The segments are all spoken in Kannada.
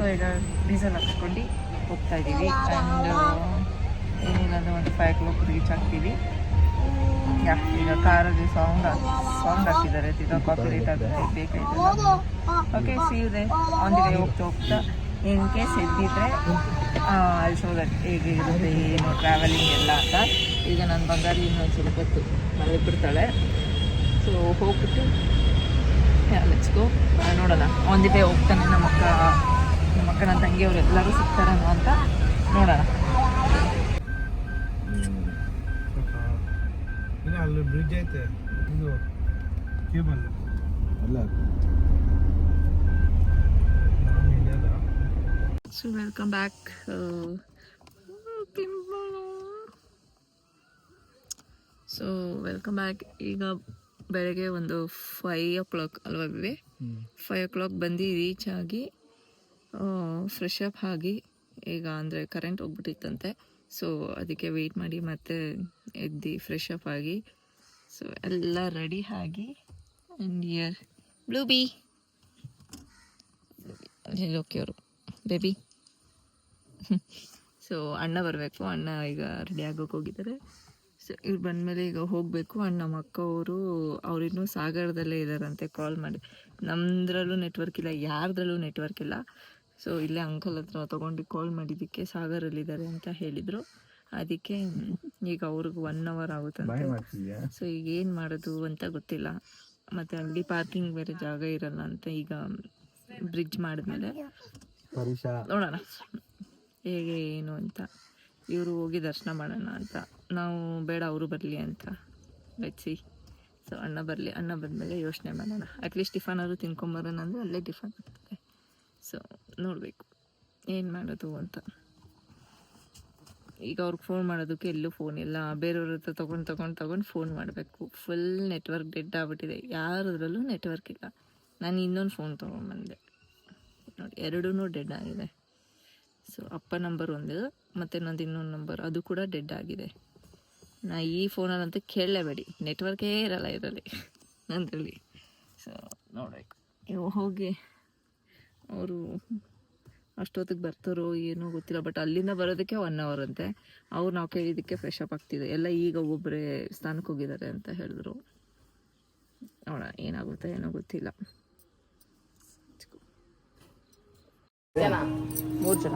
ಸೊ ಈಗ ಡೀಸೆಲ್ ಹಾಕ್ಕೊಂಡು ಹೋಗ್ತಾ ಇದ್ದೀವಿ. ಆ್ಯಂಡ್ ಏನಿಲ್ಲ ಅಂದರೆ ಒಂದು ಫೈವ್ ಓ ಕ್ಲಾಕ್ ರೀಚ್ ಆಗ್ತೀವಿ. ಯಾ ಈಗ ಕಾರಲ್ಲಿ ಸಾಂಗ್ ಸಾಂಗ್ ಹಾಕಿದ್ದಾರೆ. ಈಗ ಕಾಪಿ ರೇಟ್ ಆಗುತ್ತೆ ಬೇಕಾಯ್ತು ಓಕೆ ಸಿ ಒಂದು ಆನ್ ದಿ ವೇ ಹೋಗ್ತಾ ಹೋಗ್ತಾ ಇನ್ ಕೇಸ್ ಎದ್ದಿದ್ರೆ ಅಲ್ಲಿ ಶೋ ದಟ್ ಹೇಗಿರುತ್ತೆ ಏನು ಟ್ರಾವೆಲಿಂಗ್ ಎಲ್ಲ ಅಂತ. ಈಗ ನನ್ನ ಬಂಗಾರಿ ಇನ್ನೊಂದು ಸ್ವಲ್ಪ ಹೊತ್ತು ಮಲಗಿಬಿಡ್ತಾಳೆ ಸೊ ಹೋಗ್ಬಿಟ್ಟು ಲೆಚ್ಕೋ ನೋಡೋಣ. ಒಂದು ಡೇ ಹೋಗ್ತಾನೆ ನಮ್ಮ ಅಕ್ಕ. ಅಕ್ಕ ನನ್ನ ತಂಗಿಯವರು ಎಲ್ಲರೂ ಸಿಗ್ತಾರೇನೋ ಅಂತ ನೋಡೋಣ. ಇಲ್ಲ ಅಲ್ಲಿ ಬ್ರಿಡ್ಜ್ ಐತೆ. ಇದು ಕೇಬಲ್. ಅಲ್ಲ. ನಮ್ಮ ಇಂಡಿಯಾದ so welcome back so welcome back ಈಗ ಬೆಳಗ್ಗೆ ಒಂದು ಫೈವ್ ಓ ಕ್ಲಾಕ್ ಅಲ್ವಾ ಫೈವ್ ಓ ಕ್ಲಾಕ್ ಬಂದು ರೀಚ್ ಆಗಿ ಫ್ರೆಶ್ ಅಪ್ ಆಗಿ ಈಗ ಅಂದರೆ ಕರೆಂಟ್ ಹೋಗ್ಬಿಟ್ಟಿತ್ತಂತೆ. ಸೊ ಅದಕ್ಕೆ ವೆಯ್ಟ್ ಮಾಡಿ ಮತ್ತೆ ಎದ್ದು ಫ್ರೆಶ್ ಅಪ್ ಆಗಿ. ಸೊ ಎಲ್ಲ ರೆಡಿ ಆಗಿ ಆ್ಯಂಡ್ ಇಯರ್ ಬ್ಲೂ ಬಿ ಅವರು ಬೇಬಿ ಸೊ ಅಣ್ಣ ಬರಬೇಕು. ಅಣ್ಣ ಈಗ ರೆಡಿ ಆಗೋಕೆ ಹೋಗಿದ್ದಾರೆ. ಸೊ ಇವ್ರು ಬಂದಮೇಲೆ ಈಗ ಹೋಗಬೇಕು. ಅಣ್ಣ ನಮ್ಮ ಅಕ್ಕ ಅವರು ಅವರಿನ್ನೂ ಸಾಗರದಲ್ಲೇ ಇದ್ದಾರಂತೆ ಕಾಲ್ ಮಾಡಿ. ನಮ್ಮದ್ರಲ್ಲೂ ನೆಟ್ವರ್ಕ್ ಇಲ್ಲ, ಯಾರದ್ರಲ್ಲೂ ನೆಟ್ವರ್ಕ್ ಇಲ್ಲ. ಸೊ ಇಲ್ಲೇ ಅಂಕಲ್ ಹತ್ರ ತೊಗೊಂಡು ಕಾಲ್ ಮಾಡಿದ್ದಕ್ಕೆ ಸಾಗರಲ್ಲಿದ್ದಾರೆ ಅಂತ ಹೇಳಿದರು. ಅದಕ್ಕೆ ಈಗ ಅವ್ರಿಗೆ ಒನ್ ಅವರ್ ಆಗುತ್ತಂತೆ. ಸೊ ಈಗ ಏನು ಮಾಡೋದು ಅಂತ ಗೊತ್ತಿಲ್ಲ. ಮತ್ತು ಅಲ್ಲಿ ಪಾರ್ಕಿಂಗ್ ಬೇರೆ ಜಾಗ ಇರಲ್ಲ ಅಂತ ಈಗ ಬ್ರಿಡ್ಜ್ ಮಾಡಿದ್ಮೇಲೆ. ನೋಡೋಣ. ಹೇಗೆ ಏನು ಅಂತ. ಇವರು ಹೋಗಿ ದರ್ಶನ ಮಾಡೋಣ ಅಂತ. ನಾವು ಬೇಡ ಅವರು ಬರಲಿ ಅಂತ. ಬೆಚ್ಚಿ ಸೊ ಅಣ್ಣ ಬರಲಿ ಅಣ್ಣ ಬಂದಮೇಲೆ ಯೋಚನೆ ಮಾಡೋಣ. ಅಟ್ಲೀಸ್ಟ್ ಟಿಫನ್ ಆದರೂ ತಿನ್ಕೊಂಬರೋಣ ಅಂದರೆ ಅಲ್ಲೇ ಟಿಫನ್ ಆಗ್ತದೆ. ಸೊ ನೋಡಬೇಕು. ಏನು ಮಾಡೋದು ಅಂತ. ಈಗ ಅವ್ರಿಗೆ ಫೋನ್ ಮಾಡೋದಕ್ಕೆ ಎಲ್ಲೂ ಫೋನ್ ಇಲ್ಲ. ಬೇರೆಯವ್ರ ಹತ್ರ ತೊಗೊಂಡು ತೊಗೊಂಡು ತೊಗೊಂಡು ಫೋನ್ ಮಾಡಬೇಕು. ಫುಲ್ ನೆಟ್ವರ್ಕ್ ಡೆಡ್ ಆಗ್ಬಿಟ್ಟಿದೆ. ಯಾರದ್ರಲ್ಲೂ ನೆಟ್ವರ್ಕ್ ಇಲ್ಲ. ನಾನು ಇನ್ನೊಂದು ಫೋನ್ ತೊಗೊಂಡ್ಬಂದೆ ನೋಡಿ ಎರಡೂ ಡೆಡ್ ಆಗಿದೆ. ಸೊ ಅಪ್ಪ ನಂಬರ್ ಒಂದು ಮತ್ತು ನಂದು ಇನ್ನೊಂದು ನಂಬರ್ ಅದು ಕೂಡ ಡೆಡ್ ಆಗಿದೆ. ನಾ ಈ ಫೋನಲ್ಲಂತೂ ಕೇಳಲೇಬೇಡಿ. ನೆಟ್ವರ್ಕೇ ಇರಲ್ಲ ಇದರಲ್ಲಿ. ನಂದ್ರಲ್ಲಿ ಸೊ ನೋಡಬೇಕು. ಇವು ಹೋಗಿ ಅವರು ಅಷ್ಟೊತ್ತಿಗೆ ಬರ್ತಾರೋ ಏನೋ ಗೊತ್ತಿಲ್ಲ ಬಟ್ ಅಲ್ಲಿಂದ ಬರೋದಕ್ಕೆ ಒನ್ ಅವರ್ ಅಂತೆ. ಅವ್ರು ನಾವು ಕೇಳಿದ್ದಕ್ಕೆ ಫ್ರೆಶ್ ಅಪ್ ಆಗ್ತಿದೆ. ಎಲ್ಲ ಈಗ ಒಬ್ಬರೇ ಸ್ಥಾನಕ್ಕೆ ಹೋಗಿದ್ದಾರೆ ಅಂತ ಹೇಳಿದ್ರು. ನೋಡ ಏನಾಗುತ್ತೆ ಏನೋ ಗೊತ್ತಿಲ್ಲ. ಮೂರು ಜನ.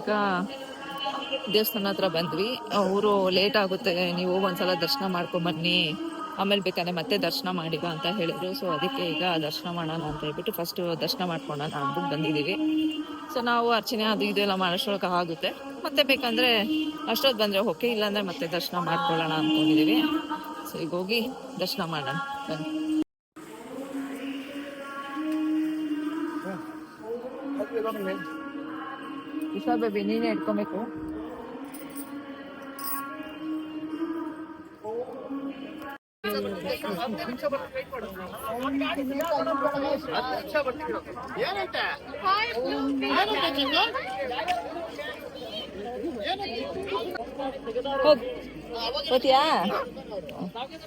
ಈಗ ದೇವಸ್ಥಾನ ಹತ್ರ ಬಂದ್ವಿ. ಅವರು ಲೇಟ್ ಆಗುತ್ತೆ. ನೀವು ಒಂದ್ಸಲ ದರ್ಶನ ಮಾಡ್ಕೊಂಬನ್ನಿ. ಆಮೇಲೆ ಬೇಕಾದ್ರೆ ಮತ್ತೆ ದರ್ಶನ ಮಾಡಿದ ಅಂತ ಹೇಳಿದ್ರು. ಸೊ ಅದಕ್ಕೆ ಈಗ ದರ್ಶನ ಮಾಡೋಣ ಅಂತ ಹೇಳ್ಬಿಟ್ಟು ಫಸ್ಟ್ ದರ್ಶನ ಮಾಡ್ಕೊಳ್ಳೋಣ ಅಂದ್ಬಿಟ್ಟು ಬಂದಿದ್ದೀವಿ. ಸೊ ನಾವು ಅರ್ಚನೆ ಅದು ಇದು ಎಲ್ಲ ಮಾಡೋಷ್ಟೊಳಗೆ ಆಗುತ್ತೆ. ಮತ್ತೆ ಬೇಕಂದ್ರೆ ಅಷ್ಟೊತ್ತು ಬಂದರೆ ಓಕೆ ಇಲ್ಲಾಂದ್ರೆ ಮತ್ತೆ ದರ್ಶನ ಮಾಡ್ಕೊಳ್ಳೋಣ ಅಂದ್ಕೊಂಡಿದ್ದೀವಿ ಸೊ ಈಗ ಹೋಗಿ ದರ್ಶನ ಮಾಡೋಣ. ಬನ್ನಿ. ವಿಶ್ವ ಬೇಬಿ ನೀನೇ ಇಟ್ಕೊಬೇಕು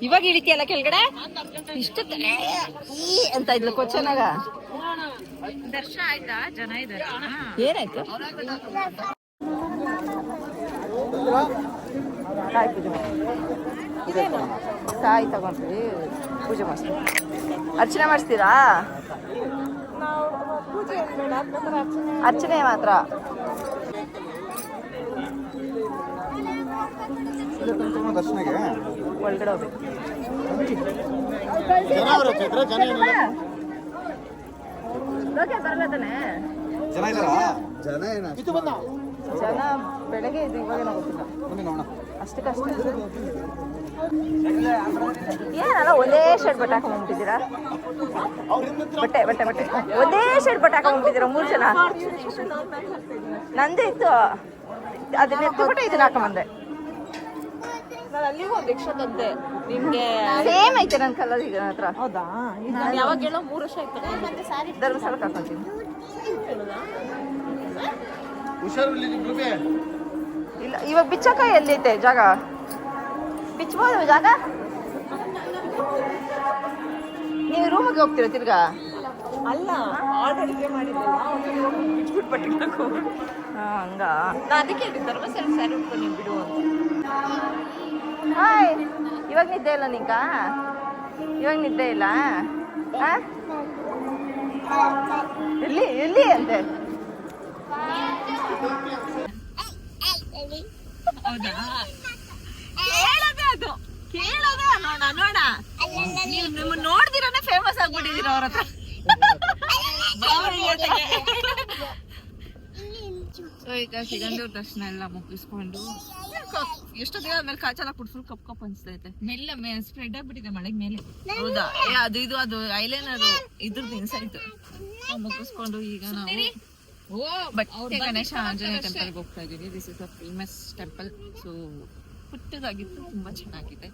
ಇವಾಗ ಇಳಿತಿಯಲ್ಲ ಕೆಳಗಡೆ? ಇಷ್ಟ ಅಂತ ಇದ್ಲು ಕೊಚ್ಚನಾಗ. ದರ್ಶನ ಆಯ್ತಾ? ಜನ ಇದ್ದಾರೆ. ಏನಾಯ್ತು? ಕಾಯಿ ಪೂಜೆ ಇದೇನು ಕಾಯಿ ತಗೊಂಡ್ರಿ ಪೂಜೆ ಮಾಡಿಸ್ತೀವಿ ಅರ್ಚನೆ ಮಾಡಿಸ್ತೀರಾ? ಅರ್ಚನೆ ಮಾತ್ರ. ಒಳಗಡೆ ಹೋಗ್ಬೇಕು. ಜನ ಇದ್ದಾರಾ? ಜನ ಏನ ಜನ ಬೆಳಗ್ಗೆ ಇದು ಇವಾಗ ಗೊತ್ತಿಲ್ಲ. ಬನ್ನಿ ನೋಡೋಣ. ಅಷ್ಟಕ್ಕಷ್ಟೇ. ಏನಲ್ಲ ಒಂದೇ ಶರ್ಟ್ ಬಟ್ಟೆ ಹಾಕೊಂಡ್ಬಿಟ್ಟಿದ್ದೀರಾ ಬಟ್ಟೆ ಬಟ್ಟೆ ಬಟ್ಟೆ. ಒಂದೇ ಶರ್ಟ್ ಬಟ್ಟೆ ಹಾಕೊಂಡ್ಬಿಟ್ಟಿದ್ದೀರಾ ಮೂರು ಜನ? ನಂದೇ ಇತ್ತು. ಅದನ್ನ ಎತ್ತುಬಿಟ್ಟು ಇದನ್ನ ಹಾಕೊಂಬಂದೆ ನಾನು ಅಲ್ಲಿಗೂ ಒಂದು ಎಕ್ಸ್ಟ್ರಾ ತಂದೆ ನಿಮ್ಗೆ ಸೇಮ್ ಐತೆ ನನ್ನ ಕಲರ್ ಈಗ ನನ್ನ ಹತ್ರ. ಹೌದಾ? ನಾನು ಯಾವಾಗ ಹೇಳೋ ಮೂರು ವರ್ಷ ಆಯ್ತು ಧರ್ಮಸ್ಥಳಕ್ಕೆ ಹಾಕೊಂತೀನಿ ಇಲ್ಲ ಇವಾಗ ಬಿಚ್ಚಕ ಎಲ್ಲೈತೆ ಜಾಗ? ಬಿಚ್ಚಬಹುದು ಜಾಗ? ನೀವು ರೂಮಿಗೆ ಹೋಗ್ತೀರಾ ತಿರ್ಗಾ? ಅಲ್ಲ ಆರ್ಡರ್ ಇದೆ ಮಾಡಿದ್ದಲ್ಲ ಬಿಟ್ಬಿಟ್ಟು ಬಟ್ಟೆ ಹಾ ಹಂಗ? ನಾ ಅದಕ್ಕೆ ಧರ್ಮಸ್ಥಳ ಸ್ಯಾರಿ ಉಟ್ಕೊಂಡು ನೀವು ಬಿಡು ಅಂತ. ಹಾಯ್ ಇವಾಗ ನಿದ್ದೆ ಇಲ್ಲ ನಿಂಗ? ಇವಾಗ ನಿದ್ದೆ ಇಲ್ಲ? ಇಲ್ಲಿ ಎಲ್ಲಿ ಎಲ್ಲಿ ಅಂತೆ ಕೇಳೋದೇ ಅದು. ಕೇಳೋದೇ ನೋಡ ನೋಡ ನೀವು ನಿಮ್ಮನ್ನ ನೋಡ್ದಿರಾನೆ ಫೇಮಸ್ ಆಗ್ಬಿಟ್ಟಿದ್ದೀರ ಅವ್ರ ಹತ್ರ. ಸೊ ಈಗ ಸಿಗಂದೂರ್ ದರ್ಶನ ಎಲ್ಲ ಮುಗಿಸ್ಕೊಂಡು ಎಷ್ಟೊತ್ತಿಗೆ ಆದ್ಮೇಲೆ ಕಾಚೆಲ್ಲ ಕುಡ್ ಫುಲ್ ಕಪ್ ಕಪ್ ಅನ್ಸ್ತೈತೆ. ಮೆಲ್ಲ ಸ್ಪ್ರೆಡ್ ಆಗ್ಬಿಟ್ಟಿದೆ ಮಳೆ ಮೇಲೆ. ಹೌದಾ? ಏ, ಅದು ಇದು ಅದು ಐಲೈನರ್ ಇದ್ರದ್ದು ಇನ್ಸೈಟ್ ಮುಗಿಸ್ಕೊಂಡು ಈಗ ನಾವು ಓ ಬಟ್ ಗಣೇಶ ಆಂಜನೇಯ ಟೆಂಪಲ್ಗೆ ಹೋಗ್ತಾ ಇದೀವಿ this is a famous temple so ಪುಟ್ಟದಾಗಿತ್ತು ತುಂಬಾ ಚೆನ್ನಾಗಿದೆ.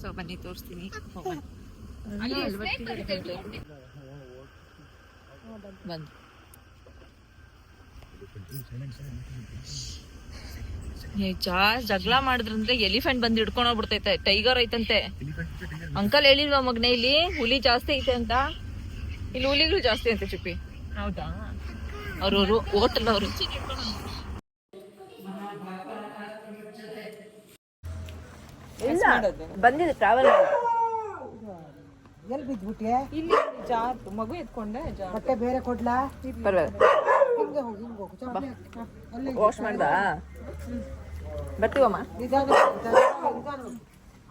ಸೊ ಬನ್ನಿ ತೋರಿಸ್ತೀನಿ. ಹೋಗೋಣ. ಬಂದು. ಜಾ ಜಗಳ ಮಾಡಿದ್ರಂದ್ರೆ ಎಲಿಫೆಂಟ್ ಬಂದು ಹಿಡ್ಕೊಂಡು ಹೋಗ್ಬಿಡ್ತೈತೆ ಟೈಗರ್ ಐತಂತೆ. ಅಂಕಲ್ ಹೇಳಿಲ್ವಾ ಮಗ್ನೆ ಇಲ್ಲಿ? ಹುಲಿ ಜಾಸ್ತಿ ಐತೆ ಅಂತ? ಇಲ್ಲಿ ಹುಲಿಗಳು ಜಾಸ್ತಿ ಅಂತೆ ಚುಪ್ಪಿ. ಹೌದಾ? ಅವ್ರವ್ರು ಹೋಟೆಲ್ ಅವರು. ಇಲ್ಲ ಬಂದಿದೆ ಟ್ರಾವೆಲ್ ಎಲ್ಲಿ ಬಿದ್ಬಿಟ್ಟೆ ಇಲ್ಲಿ ಜಾ ಮಗು ಎತ್ಕೊಂಡೆ ಬಟ್ಟೆ ಬೇರೆ ಕೊಡ್ಲಾ? ಪರವಾಗಿಲ್ಲ. ಹಿಂಗೆ ಹೋಗಿ ಹಿಂಗೆ ಹೋಗು. ಚಾಪ್ಲಿ ಅಲ್ಲಿ ವಾಶ್ ಮಾಡ್ದ? ಬರ್ತೀವಮ್ಮ? ನಿಧಾನ ನಿಧಾನ ನಿಧಾನ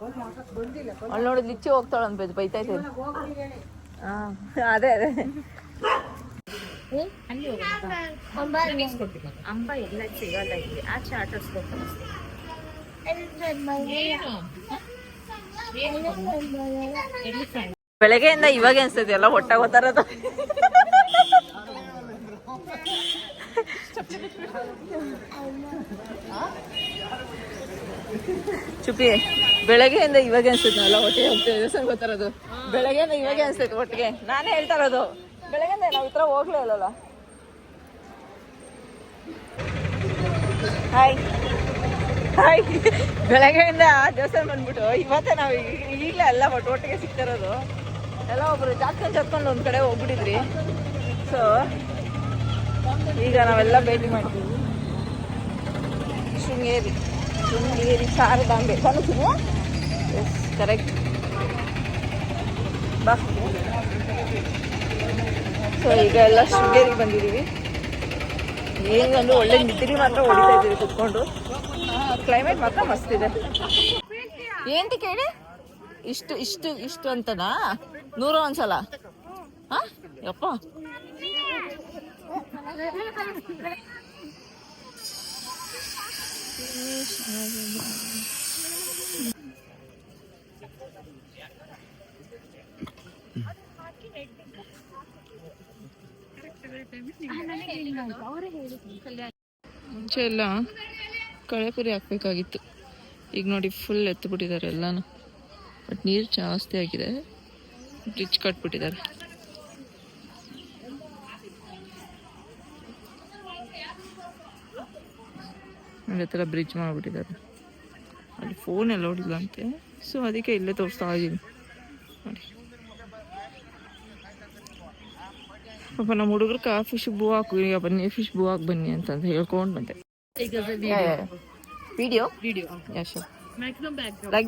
ಒಂದು ಹಾಕಕ್ ಬಂದಿಲ್ಲ ಅಲ್ಲಿ ನೋಡಿದ್ ಲಿಚ್ಚಿ ಹೋಗ್ತಾಳ ಅಂತ ಬೈತೈತೆ ಇದ್ದೀನಿ ಹಾ ಅದೇ ಅದೇ. ಅಂಬ. ಎಲ್ಲ ಸಿಗಲ್ಲ ಇಲ್ಲಿ. ಆಚೆ ಆಟಾಡ್ಸ್ಬೇಕು ಬೆಳಗ್ಗೆಯಿಂದ ಇವಾಗ ಅನ್ಸ್ತೈತಿ ಎಲ್ಲ ಹೊಟ್ಟಾಗ ಚುಪ್ಪಿ, ಬೆಳಗ್ಗೆಯಿಂದ ಇವಾಗ ಅನ್ಸುತ್ತೆ ಎಲ್ಲ ಒಟ್ಟಿಗೆ ಹೋಗ್ತೇವೆ ದೇವಸ್ಥಾನ ಗೊತ್ತಿರೋದು ಬೆಳಗ್ಗೆಯಿಂದ ಇವಾಗ ಅನ್ಸುತ್ತೆ, ಒಟ್ಟಿಗೆ. ನಾನೇ ಹೇಳ್ತಾ ಇರೋದು. ಬೆಳಗ್ಗೆಯಿಂದ ನಾವು ಈ ಥರ ಹೋಗ್ಲೇ ಇಲ್ಲಲ್ಲ. ಹಾಯ್ ಹಾಯ್ ಬೆಳಗ್ಗೆಯಿಂದ ದೇವಸ್ಥಾನ ಬಂದ್ಬಿಟ್ಟು, ಇವತ್ತೇ ನಾವು ಈಗಲೇ ಎಲ್ಲ ಒಟ್ಟು ಒಟ್ಟಿಗೆ ಸಿಗ್ತಿರೋದು ಎಲ್ಲ ಒಬ್ರು ಜಾತ್ಕೊಂಡು ಜಾತ್ಕೊಂಡು ಒಂದ್ ಕಡೆ ಹೋಗ್ಬಿಟ್ಟಿದ್ರಿ. ಸೊ ಈಗ ನಾವೆಲ್ಲ ಭೇಟಿ ಮಾಡ್ತೀವಿ. ಶೃಂಗೇರಿ. ಶೃಂಗೇರಿ ಶಾರದಾಂಬೆ ಕನಸಿದ್ಯಾ ಎಸ್ ಕರೆಕ್ಟ್ ಬಾ. ಸೊ ಈಗ ಎಲ್ಲ ಶೃಂಗೇರಿಗೆ ಬಂದಿದ್ದೀವಿ. ಏನಂದ್ರೆ ಒಳ್ಳೆ ನಿದ್ರಿ ಮಾತ್ರ ಹೊಡಿತಾ ಇದ್ದೀವಿ ಕುತ್ಕೊಂಡು. ಕ್ಲೈಮೇಟ್ ಮಾತ್ರ ಮಸ್ತ್ ಇದೆ. ಕೇಳಿ? ಇಷ್ಟು ಇಷ್ಟು ಇಷ್ಟು ಅಂತನಾ? ನೂರ ಒಂದ್ಸಲ? ಹಾ? ಯಪ್ಪ. ಮುಂಚೆ ಎಲ್ಲ ಕಳೆಪುರಿ ಹಾಕ್ಬೇಕಾಗಿತ್ತು. ಈಗ ನೋಡಿ ಫುಲ್ ಎತ್ತುಬಿಟ್ಟಿದ್ದಾರೆ ಎಲ್ಲಾನು. ಬಟ್ ನೀರು ಜಾಸ್ತಿ ಆಗಿದೆ. ಬ್ರಿಡ್ಜ್ ಕಟ್ಬಿಟ್ಟಿದ್ದಾರೆ ಅಲ್ಲಿ ಹತ್ರ ಬ್ರಿಡ್ಜ್ ಮಾಡಿಬಿಟ್ಟಿದ್ದಾರೆ. ಅಲ್ಲಿ ಫೋನ್ ಎಲ್ಲ ಹೊಡಿಲ್ಲ ಅಂತೆ ಸೊ ಅದಕ್ಕೆ ಇಲ್ಲೇ ತೋರಿಸ್ತಾ ಇದ್ದೀನಿ. ನೋಡಿ. ಪಾಪ ನಮ್ಮ ಹುಡುಗರು ಕಾ ಫಿಶ್ ಬೂ ಹಾಕು. ಈಗ ಬನ್ನಿ ಫಿಶ್ ಬೂ ಹಾಕಿ ಬನ್ನಿ ಅಂತಂದು ಹೇಳ್ಕೊಂಡು ಬಂದೆ. Video video yeah sure maximum back like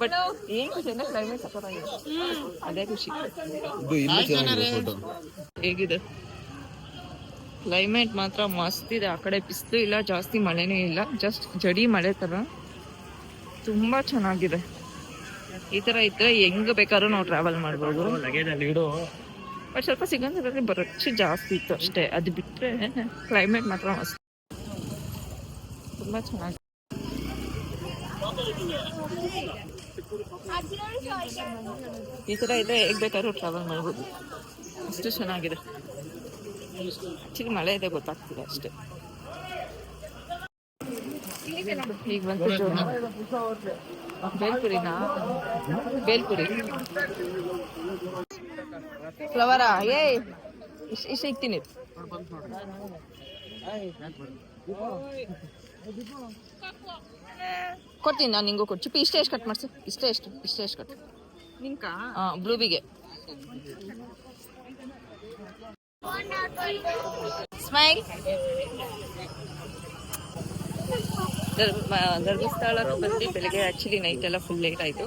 but ಏನ್ ಖುಷಿ ಅಂದ್ರೆ ಕ್ಲೈಮೇಟ್ ಸಕ್ಕತ್ತಾಗಿದೆ ಅದೇ ಖುಷಿ ಇದು ಇನ್ನೂ ಚೆನ್ನಾಗಿದೆ ಫೋಟೋ ಹೇಗಿದೆ? ಕ್ಲೈಮೇಟ್ ಮಾತ್ರ ಮಸ್ತ್ ಇದೆ. ಆ ಕಡೆ ಬಿಸಿಲು ಇಲ್ಲ ಜಾಸ್ತಿ ಮಳೆನೇ ಇಲ್ಲ. ಜಸ್ಟ್ ಜಡಿ ಮಳೆ ತರ. ತುಂಬಾ ಚೆನ್ನಾಗಿದೆ. ಈ ತರ ಇದ್ರೆ ಹೆಂಗ್ ಬೇಕಾದ್ರೂ ನಾವು ಟ್ರಾವೆಲ್ ಮಾಡ್ಬೋದು. ಬಟ್ ಸ್ವಲ್ಪ ಸಿಗಂದ್ರಲ್ಲಿ ಬರಚ್ಚು ಜಾಸ್ತಿ ಇತ್ತು ಅಷ್ಟೇ. ಅದು ಬಿಟ್ರೆ ಕ್ಲೈಮೇಟ್ ಮಾತ್ರ ಮಸ್ತ್. ತುಂಬಾ ಚೆನ್ನಾಗಿ ಈ ತರ ಇದ್ರೆ ಹೇಗ್ ಬೇಕಾದ್ರೂ ಟ್ರಾವೆಲ್ ಮಾಡ್ಬೋದು. ಅಷ್ಟು ಚೆನ್ನಾಗಿದೆ. ಆಕ್ಚುಲಿ ಮಳೆ ಇದೆ ಗೊತ್ತಾಗ್ತಿದೆ ಅಷ್ಟೇ. ಈಗ ಬಂದು ಬೇಲ್ಪುರಿನ? ಬೇಲ್ಪುರಿ. ಫ್ಲವರಾ ಏ ಇಷ್ಟ ಇಕ್ತೀನಿ. ಕೊಡ್ತೀನಿ ನಾನು ನಿಂಗೂ ಕೊಟ್ಟು ಚುಪ್ಪಿ ಇಷ್ಟೇ ಎಷ್ಟು ಕಟ್ ಮಾಡ್ಸು. ಇಷ್ಟೇ ಎಷ್ಟು ಇಷ್ಟೇ ಎಷ್ಟು ಕಟ್. ನಿಂಕ? ಹಾಂ ಬ್ಲೂಬಿಗೆ. ಸ್ಮೈಲ್? ಧರ್ಮಸ್ಥಳಕ್ಕೆ ಬಂದು ಬೆಳಿಗ್ಗೆ ಆ್ಯಕ್ಚುಲಿ ನೈಟ್ ಎಲ್ಲ ಫುಲ್ ಲೇಟ್ ಆಯಿತು.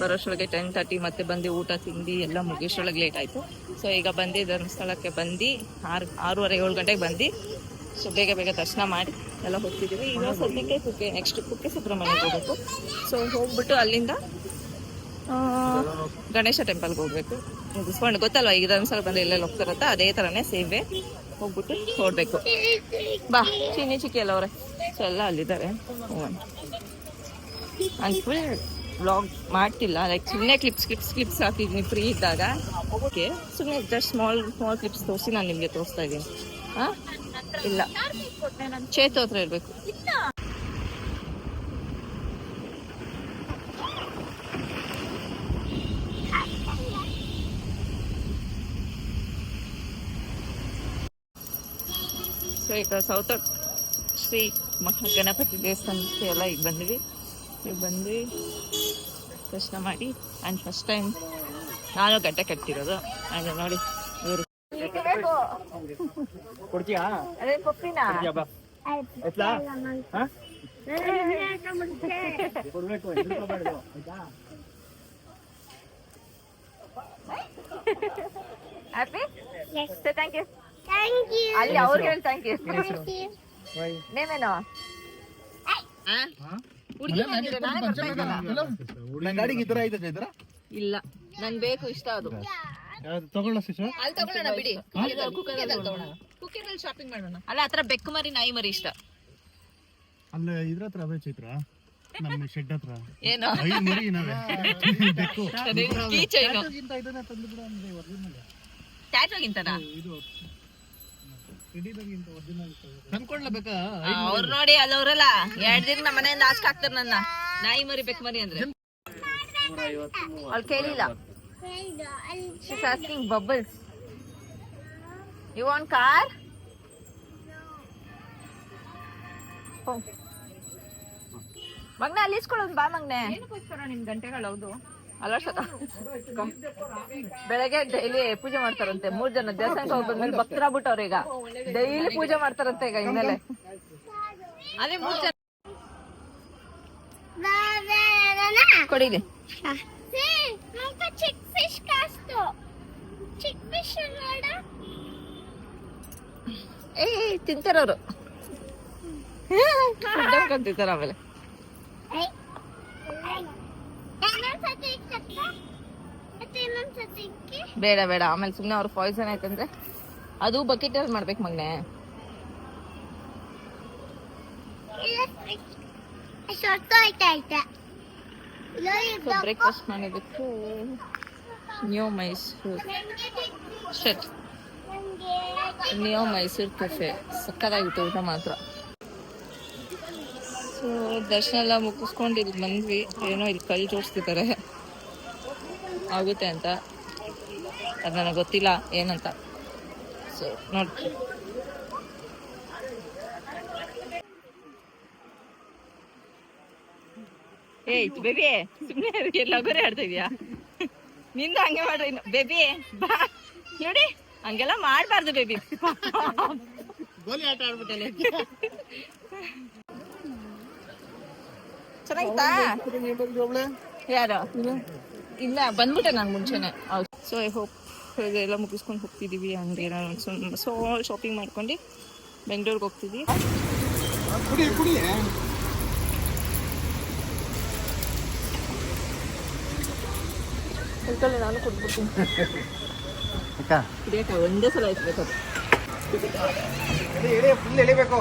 ಬರೋಷ್ಟೊಳಗೆ ಟೆನ್ ತರ್ಟಿ ಮತ್ತೆ ಬಂದು ಊಟ ತಿಂಡಿ ಎಲ್ಲ ಮುಗಿಸೋಳಗೆ ಲೇಟ್ ಆಯಿತು. ಸೊ ಈಗ ಬಂದು ಧರ್ಮಸ್ಥಳಕ್ಕೆ ಬಂದು ಆರು ಆರೂವರೆ ಏಳು ಗಂಟೆಗೆ ಬಂದು ಸೊ ಬೇಗ ಬೇಗ ದರ್ಶನ ಮಾಡಿ ಎಲ್ಲ ಹೋಗ್ತಿದ್ದೀವಿ. ಈಗ ಸದ್ಯಕ್ಕೆ ಕುಕ್ಕೆ ನೆಕ್ಸ್ಟ್ ಕುಕ್ಕೆ ಸುಬ್ರಹ್ಮಣ್ಯಕ್ಕೆ ಹೋಗಬೇಕು. ಸೊ ಹೋಗ್ಬಿಟ್ಟು ಅಲ್ಲಿಂದ ಗಣೇಶ ಟೆಂಪಲ್ಗೆ ಹೋಗ್ಬೇಕು. ಮುಗಿಸ್ಕೊಂಡು ಗೊತ್ತಲ್ವಾ? ಈಗ ಧರ್ಮಸ್ಥಳ ಬಂದ್ರೆ ಎಲ್ಲೆಲ್ಲಿ ಹೋಗ್ತಾರತ್ತ ಅದೇ ಥರನೇ ಸೇವೆ ಹೋಗ್ಬಿಟ್ಟು ನೋಡಬೇಕು. ಬಾ, ಚಿನ್ನಿ ಚಿಕ್ಕಿ ಎಲ್ಲ ಅವರೇ ಸೊ ಎಲ್ಲ ಅಲ್ಲಿದ್ದಾರೆ. ಹ್ಞೂ ಅಂತ ವ್ಲಾಗ್ ಮಾಡ್ತಿಲ್ಲ. ಲೈಕ್ ಸುಮ್ಮನೆ ಕ್ಲಿಪ್ಸ್ ಕ್ಲಿಪ್ಸ್ ಕ್ಲಿಪ್ಸ್ ಹಾಕಿದ್ದೀನಿ ಫ್ರೀ ಇದ್ದಾಗ. ಓಕೆ ಸುಮ್ಮನೆ ಜಸ್ಟ್ ಸ್ಮಾಲ್ ಸ್ಮಾಲ್ ಕ್ಲಿಪ್ಸ್ ತೋರಿಸಿ ನಾನು ನಿಮಗೆ ತೋರಿಸ್ತಾ ಇದ್ದೀನಿ. ಹಾಂ? ಇಲ್ಲ. ಚೇತು ಹತ್ರ ಇರಬೇಕು. ಸೊ ಈಗ ಸೌತ್ ಶ್ರೀ ಮಹಾಗಣಪತಿ ದೇವಸ್ಥಾನಕ್ಕೆ ಎಲ್ಲ ಈಗ ಬಂದ್ವಿ. ಈಗ ಬಂದ್ವಿ. ದರ್ಶನ ಮಾಡಿ ಆ್ಯಂಡ್ ಫಸ್ಟ್ ಟೈಮ್ ನಾನು ಗಡ್ಡೆ ಕಟ್ಟಿರೋದು ಆ್ಯಂಡ್ ನೋಡಿ ಇವರು. ಕೊಡ್ತೀಯಾ? ಅದೇ ಪಪ್ಪಿನ ಬಾ. ಎತ್ಲಾ ಹಾ? ಕೊಡ್ಬೇಕು ಹೆದ್ರುಕೋಬಾರ್ದು, ಆಯ್ತಾ ಹ್ಯಾಪಿ ಥ್ಯಾಂಕ್ ಯು ಅಲ್ಲಿ ಅವ್ರಿಗೆ ಥ್ಯಾಂಕ್ ಯು. ನೇಮೇನು. ನನ್ನ ಗಾಡಿಗೆ ತರ ಐತೆ ಚೈತ್ರ ಇಲ್ಲ ನನ್ ಬೇಕು ಇಷ್ಟ ಅದು. ತಗೊಳ್ಳ ಅಲ್ಲಿ ತಗೊಳ್ಳೋಣ ಬಿಡಿ. ಕುಕ್ಕಿನಲ್ಲಿ ಶಾಪಿಂಗ್ ಮಾಡೋಣ. ಅಲ್ಲ ಆತರ ಬೆಕ್ಕು ಮರಿ ನಾಯಿ ಮರಿ ಇಷ್ಟ. ಅಲ್ಲ ಇದ್ರ ಹತ್ರ ಅವೇ ಚೈತ್ರ? ನಮ್ಮ ಶೆಡ್ ಹತ್ರ. ಏನು? ಮರಿ ನಾವೇ. ಬೆಕ್ಕು. ಟ್ಯಾಟೋಗಿಂತನಾ ಅವ್ರು ನೋಡಿ ಅಲ್ಲವ್ರಲ್ಲ ಎರಡ್ ದಿನ ನಮ್ಮ ಮನೆಯಿಂದ ಆಚೆ ಹಾಕ್ತಾರ ನನ್ನ. ನಾಯಿ ಮರಿಬೇಕು ಮರಿ ಅಂದ್ರೆ. ಅವ್ಳು ಕೇಳಿಲ್ಲ. She's asking bubbles. You want car? ಮಗ್ನ ಅಲ್ಲಿ ಇಸ್ಕೊಳ್ಳೋದು ಬಾ ಮಗ್ನೆ. ನಿಮ್ ಗಂಟೆಗಳು ಹೌದು? ಅಲ್ಲ ಶತ ಬೆಳಗ್ಗೆ ಡೈಲಿ ಪೂಜೆ ಮಾಡ್ತಾರಂತೆ. ಮೂರ್ ಜನ ದೇವಸ್ಥಾನಕ್ಕೆ ಹೋಗಿ ಬಂದ್ಮೇಲೆ ಭಕ್ತರಾಗ್ಬಿಟ್ಟವ್ರ ಈಗ. ಡೈಲಿ ಪೂಜೆ ಮಾಡ್ತಾರಂತೆ ಈಗ ಹಿನ್ನೆಲೆ ಅದೇ ಮೂರ್ ಜನ ಏ ತಿಂತಾರವ್ರು. ತಿಂತಾರ ಆಮೇಲೆ. ಬೇಡ ಬೇಡ. ಆಮೇಲೆ ಸುಮ್ಮನೆ ಅವ್ರು ಪಾಯ್ಸನ್ ಆಯ್ತಂದ್ರೆ ಅದು ಬಕೆಟ್ ಅಲ್ಲಿ ಮಾಡ್ಬೇಕು ಮಗ್ನೆ. ಬ್ರೇಕ್ಫಾಸ್ಟ್ ಮಾಡಿದ್ದಕ್ಕೂ ನ್ಯೂ ಮೈಸೂರು ಶಟ್ ನ್ಯೂ ಮೈಸೂರು ಕೆಫೆ ಸಕ್ಕತ್ತಾಗಿತ್ತು ಊಟ ಮಾತ್ರ. ಸೊ ದರ್ಶನ ಎಲ್ಲ ಮುಗಿಸ್ಕೊಂಡು ಇಲ್ಲಿ ಬಂದ್ವಿ ಏನೋ ಇಲ್ಲಿ ಕೈ ಜೋಡಿಸ್ತಿದ್ದಾರೆ ಆಗುತ್ತೆ ಅಂತ. ಅದು ನನಗೆ ಗೊತ್ತಿಲ್ಲ ಏನಂತ. ಸೊ ನೋಡಿ. ಏಯ್ ಬೇಬಿ. ಸುಮ್ಮನೆ ಲಗೋರಿ ಆಡ್ತಾ ಇದೀಯಾ? ನಿಂದು ಹಂಗೆ ಮಾಡ್ರಿ ಬೇಬಿ ಬಾ. ನೋಡಿ ಹಂಗೆಲ್ಲ ಮಾಡಬಾರ್ದು ಬೇಬಿ. ಗೋಲಿ ಆಟ ಆಡ್ಬಿಟ್ಟೆ ಚೆನ್ನಾಗಿತ್ತಾ? ಯಾರು? ಇಲ್ಲ ಬಂದ್ಬಿಟ್ಟೆ ನಾನು ಮುಂಚೆನೆ. ಸೊ ಐ ಹೋಪ್ ಎಲ್ಲ ಮುಗಿಸ್ಕೊಂಡು ಹೋಗ್ತಿದ್ದೀವಿ ಹಂಗೆ ಏನಾದ್ರು ಸೊ ಶಾಪಿಂಗ್ ಮಾಡ್ಕೊಂಡು ಬೆಂಗಳೂರಿಗೆ ಹೋಗ್ತಿದ್ವಿ. ಕುಡಿ ಕುಡಿ. ಇದ್ಕೊಳ್ಳಿ ನಾನು ಕೊಟ್ಬಿಡ್ತೀನಿ ಅಕ್ಕ. ಕುಡಿಯಕ್ಕೆ ಒಂದೇ ಸಲ ಎತ್ಬೇಕದು ಅದು ಎಳಿ ಫುಲ್ ಎಳಿಬೇಕು.